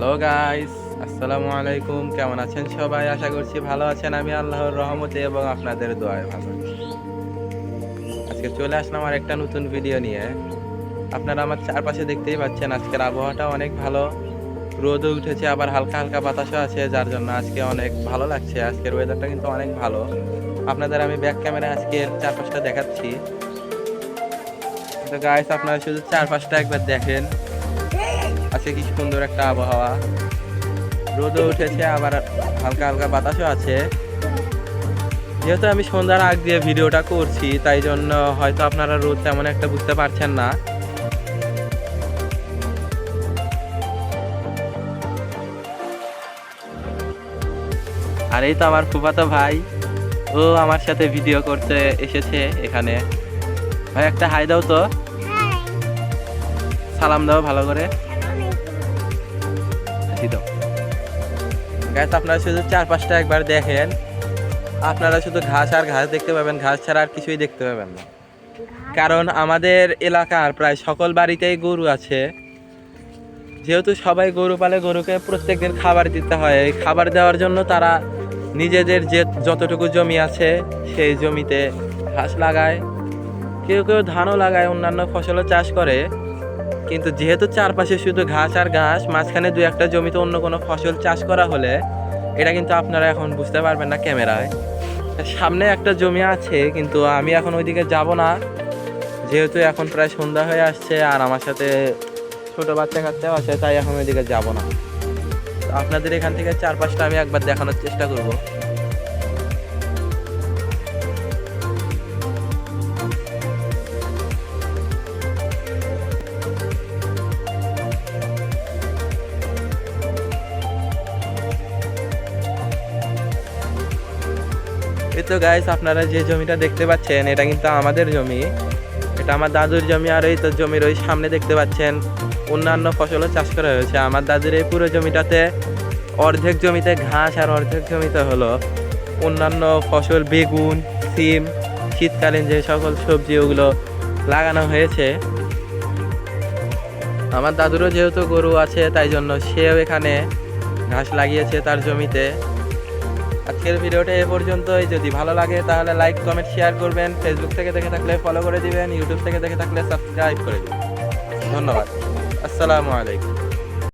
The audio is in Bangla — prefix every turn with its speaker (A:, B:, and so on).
A: হ্যালো গাইস আসসালামু আলাইকুম কেমন আছেন সবাই? আশা করছি ভালো আছেন। আমি আল্লাহর রহমতে এবং আপনাদের দোয়ায় ভালো আজকে চলে আসলাম আর একটা নতুন ভিডিও নিয়ে। আপনারা আমার চারপাশে দেখতেই পাচ্ছেন, আজকের আবহাওয়াটা অনেক ভালো। রোদও উঠেছে, আবার হালকা হালকা বাতাসও আছে, যার জন্য আজকে অনেক ভালো লাগছে। আজকের ওয়েদারটা কিন্তু অনেক ভালো। আপনাদের আমি ব্যাক ক্যামেরায় আজকের চারপাশটা দেখাচ্ছি। তো গাইস আপনারা শুধু চারপাশটা একবার দেখেন। আজকে কি সুন্দর একটা আবহাওয়া। রোদও উঠেছে আবার হালকা হালকা বাতাসও আছে। যেহেতু আমি সন্ধ্যার আগ দিয়ে ভিডিওটা করছি তাই জন্য হয়তো আপনারা রোদ তেমন একটা বুঝতে পারছেন না। আর এই তো আমার ফুফাতো ভাই ও আমার সাথে ভিডিও করতে এসেছে এখানে। ভাই একটা হাই দাও তো। সালাম দাও ভালো করে। দাও। আপনারা শুধু চারপাশটা একবার দেখেন। আপনারা শুধু ঘাস আর ঘাস দেখতে পাবেন, ঘাস ছাড়া আর কিছুই দেখতে পাবেন না। কারণ আমাদের এলাকার প্রায় সকল বাড়িতেই গরু আছে। যেহেতু সবাই গরু পালে গরুকে প্রত্যেক দিন খাবার দিতে হয়, এই খাবার দেওয়ার জন্য তারা নিজেদের যে যতটুকু জমি আছে, সেই জমিতে ঘাস লাগায়। কেউ কেউ ধানও লাগায়, অন্যান্য ফসলও চাষ করে। কিন্তু যেহেতু চারপাশে শুধু ঘাস আর ঘাস, মাঝখানে দু একটা জমিতে অন্য কোনো ফসল চাষ করা হলে এটা কিন্তু আপনারা এখন বুঝতে পারবেন না ক্যামেরায়। সামনে একটা জমি আছে, কিন্তু আমি এখন ওইদিকে যাব না। যেহেতু এখন প্রায় সন্ধ্যা হয়ে আসছে আর আমার সাথে ছোটো বাচ্চা কাচ্চাও আছে, তাই এখন ওইদিকে যাব না। আপনাদের এখান থেকে চারপাশটা আমি একবার দেখানোর চেষ্টা করব। এই তো গাইস আপনারা যে জমিটা দেখতে পাচ্ছেন, এটা কিন্তু আমাদের জমি। এটা আমার দাদুর জমি আর এই তো জমির ওই সামনে দেখতে পাচ্ছেন, অন্যান্য ফসলও চাষ করা হয়েছে। আমার দাদুর এই পুরো জমিটাতে অর্ধেক জমিতে ঘাস আর অর্ধেক জমিতে হলো অন্যান্য ফসল, বেগুন, সিম, শীতকালীন যে সকল সবজি, ওগুলো লাগানো হয়েছে। আমার দাদুরও যেহেতু গরু আছে, তাই জন্য সেও এখানে ঘাস লাগিয়েছে তার জমিতে। আজকের ভিডিওটা এ পর্যন্তই। যদি ভালো লাগে, তাহলে লাইক কমেন্ট শেয়ার করবেন। ফেসবুক থেকে দেখে থাকলে ফলো করে দিবেন। ইউটিউব থেকে দেখে থাকলে সাবস্ক্রাইব করে দিবেন। ধন্যবাদ। আসসালামু আলাইকুম।